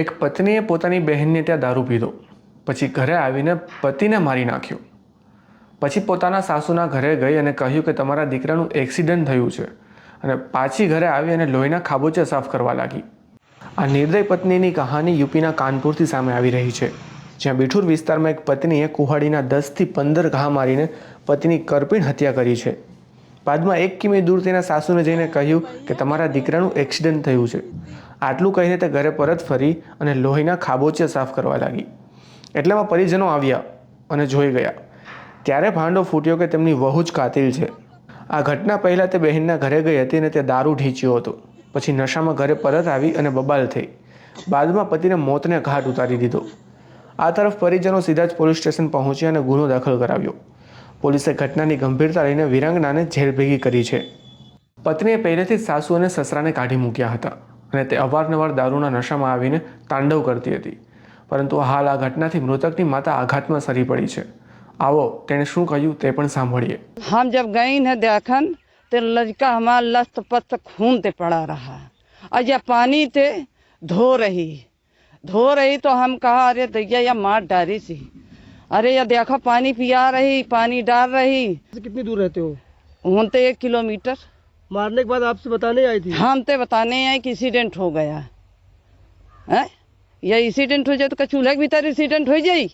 એક પત્નીએ પોતાની બહેનને ત્યાં દારૂ પીધો. પછી ઘરે આવીને પતિને મારી નાખ્યો. પછી પોતાના સાસુના ઘરે ગઈ અને કહ્યું કે તમારા દીકરાનું એક્સિડન્ટ થયું છે અને પાછી ઘરે આવી અને લોહીના ખાબોચે સાફ કરવા લાગી. આ નિર્દય પત્નીની કહાની યુપીના કાનપુરથી સામે આવી રહી છે, જ્યાં બિઠુર વિસ્તારમાં એક પત્નીએ કુહાડીના દસથી પંદર ઘા મારીને પતિની કરપીણ હત્યા કરી છે. બાદમાં એક કિમી દૂર તેના સાસુને જઈને કહ્યું કે તમારા દીકરાનું એક્સિડન્ટ થયું છે. આટલું કહીને તે ઘરે પરત ફરી અને લોહીના ખાબોચિયા સાફ કરવા લાગી. એટલામાં પરિજનો આવ્યા અને જોઈ ગયા. ત્યારે ભાંડો ફૂટ્યો કે તેમની વહુ જ કાતિલ છે. આ ઘટના પહેલાં તે બહેનના ઘરે ગઈ હતી અને તે દારૂ ઢીંચ્યો હતો. પછી નશામાં ઘરે પરત આવી અને બબાલ થઈ. બાદમાં પતિને મોતને ઘાટ ઉતારી દીધો. આ તરફ પરિજનો સીધા જ પોલીસ સ્ટેશન પહોંચ્યા અને ગુનો દાખલ કરાવ્યો. પોલીસે ઘટનાની ગંભીરતા લઈને વિરાંગનાને જેલ ભેગી કરી છે. પત્નીએ પહેલેથી જ સાસુ અને સસરાને કાઢી મૂક્યા હતા. અને તે અવારનવાર દારૂના નશામાં આવીને તાંડવ કરતી હતી પરંતુ હાલ આ ઘટનાથી મૃતકની માતા આઘાતમાં સરી પડી છે આવો તેણે શું કહ્યું તે પણ સાંભળીએ हम जब गई न देखन तो लड़का हमारा लस्त पस्त खून ते पड़ा रहा और जब पानी ते धो रही धो रही तो हम कहा अरे दैया या मार डाली सी अरे या देखो पानी पिया रही पानी डाल रही से कितनी दूर रहते हो हम तो एक किलोमीटर मारने के बाद आपसे बताने आई थी हम तो बताने हैं कि एक्सीडेंट हो गया है या एक्सीडेंट हो जाए तो क्या चूल्हे के भीतर एक्सीडेंट हो जाए